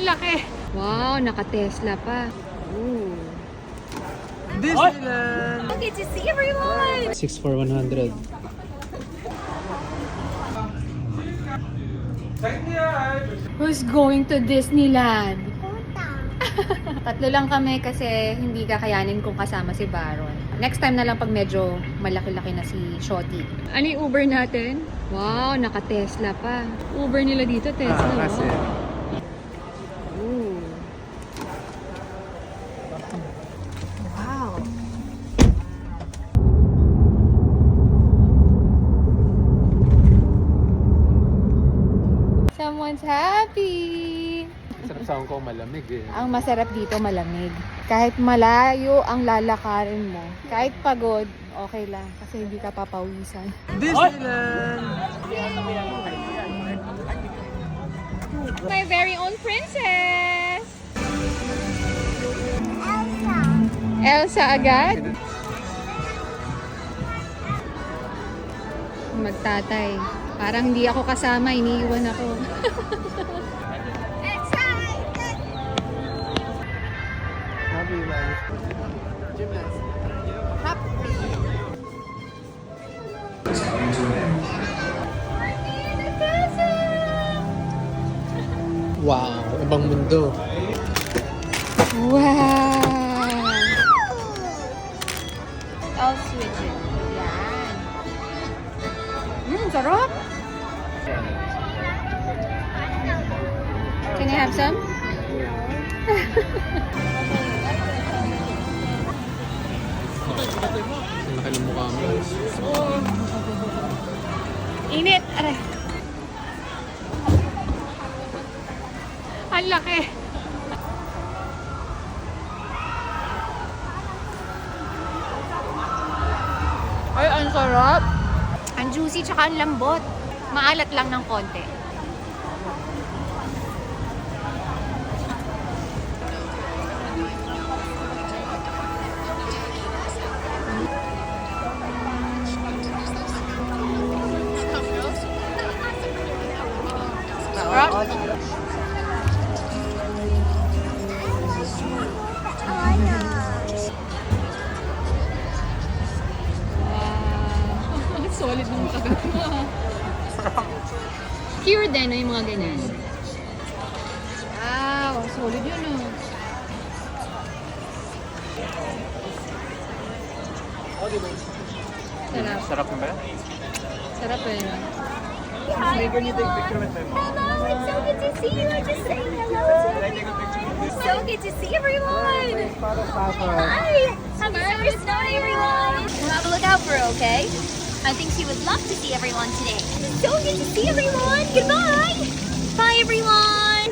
Ang laki. Wow, naka-Tesla pa. Ooh. Disneyland! Okay to see everyone! 6 for 100. Who's going to Disneyland? Tatlo lang kami kasi hindi kakayanin kung kasama si Baron. Next time na lang pag medyo malaki-laki na si Shotty. Ano yung Uber natin? Wow, naka-Tesla pa. Uber nila dito, Tesla. Ah, kasi. oh. Someone's happy! Sarap sa Hong Kong malamig eh. Ang masarap dito malamig. Kahit malayo ang lalakarin mo, kahit pagod, okay lang kasi hindi ka papawisan. Disneyland! My very own princess! Elsa! Elsa agad? Magtatay. Parang hindi ako kasama, iniiwan ako. Happy life. Wow, ibang mundo. Wow! I'll switch it. Mmm, sarap! Can I have some? Ang laki ng mukha mo. Init! Aray! Ang laki! Ay, ang sarap! Ang juicy tsaka ang lambot. Maalat lang ng konti. Cure din no, yung mga ganyan. Wow! Solid yun oh. Sarap. Sarap na ba? Sarap eh. no? Hello, it's so good to see you. I'm just saying hello to everyone. So good to see everyone. Hi. Happy summer snow to everyone. We'll have a look out for her, okay? I think she would love to see everyone today. So good to see everyone. Goodbye. Bye, everyone.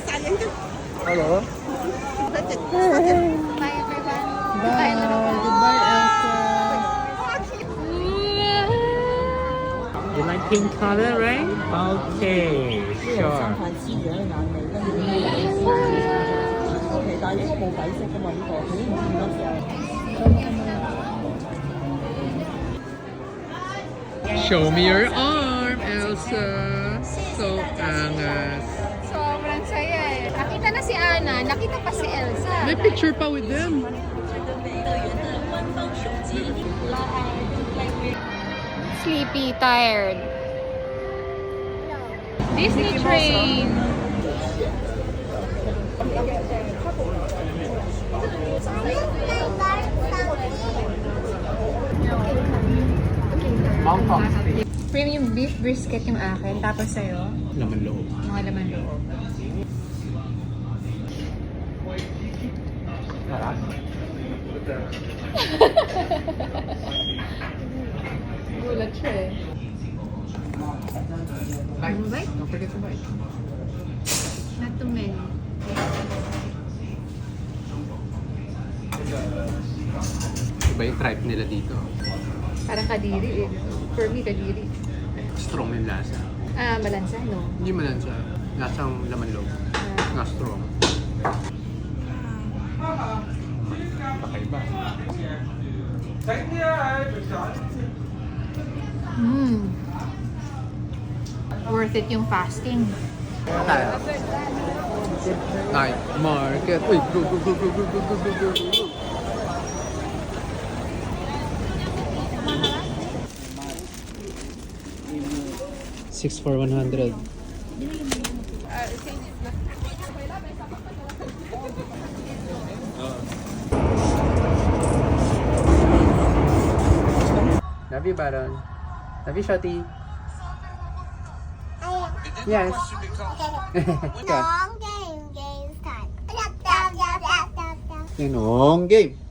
Hello? Bye, everyone. Bye, little one. Goodbye, Elsa. You like pink color, right? Okay, sure. 太似样眼尾，跟住呢个，OK，但系呢个冇底色噶嘛，呢、个佢唔见得 Show me your arm, Elsa. So angas. Sobrang saya eh. Nakita na si Ana, nakita pa si Elsa. May picture pa with them. Sleepy, tired. Disney train. Mount Kong. Premium beef brisket yung akin, tapos sa'yo, Laman loob. mga laman loob. Sarap. Gulat siya eh. Bite. Bite? Don't forget to bite. Not too many. Iba yung tribe nila dito. Parang kadiri eh. For me, kadiri. Strong yung lasa. Ah, malansa, no? Hindi siya. Lasang laman loob. Ah, Nga strong. Pakaiba. mm. Worth it yung fasting. Tayo. Night market. Uy, go, go, go, go, go, go, go, go, go, go. Six for 100. Love you, Baron. Love you, Shotty. Yes. Long game, game time. Dab. Tinong game.